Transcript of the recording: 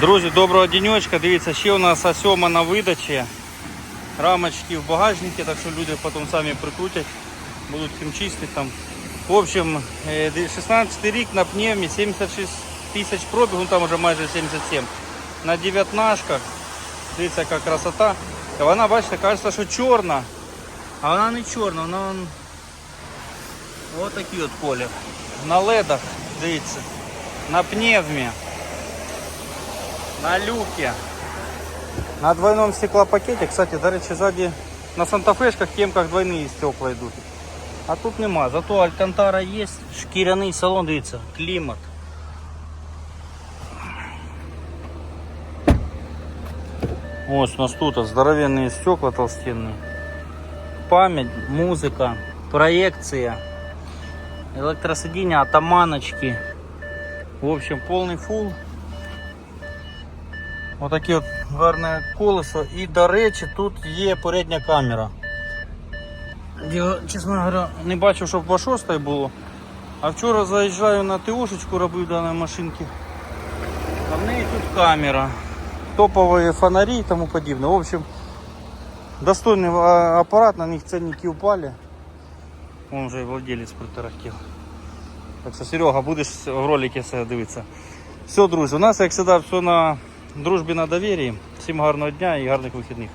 Друзі, доброго денечка. Дивіться, ще у нас А7 на видачі. Рамочки в багажнику, так що люди потім самі прикрутять, будуть хімчистити там. В общем, е, 16 рік на пневмі, 76 тисяч пробігу, ну, там вже майже 77. На дев'ятнашках. Дивіться, яка красота. І вона, бачите, кажеться, що чорна. А вона не чорна, вона он... Ось такий от колір. На ледах, дивіться. На пневмі. На люке. На двойном стеклопакете, кстати, до речі, сзади на Сантафешках, темках двойные стекла йдуть. А тут нема. Зато Алькантара є, шкіряний салон, дивіться, клімат. Ось у нас тут здоровенные стекла толстенные. Память, музыка, проекция, электросиденья, атаманочки. В общем, полный фул. Отаке от гарне колесо. І, до речі, тут є передня камера. Я, чесно говоря, не бачив, щоб по шостій було. А вчора заїжджаю на ТОшечку, робив даної машинки. А в неї тут камера. Топові фонарі і тому подібне. В общем, достойний апарат, на них ценники упали. Он вже і владелець притарахтів. Так що, Серега, будеш в ролике все дивитися. Все, друзі, у нас, як завжди, все на дружбі на довір'ї. Всім гарного дня і гарних вихідних.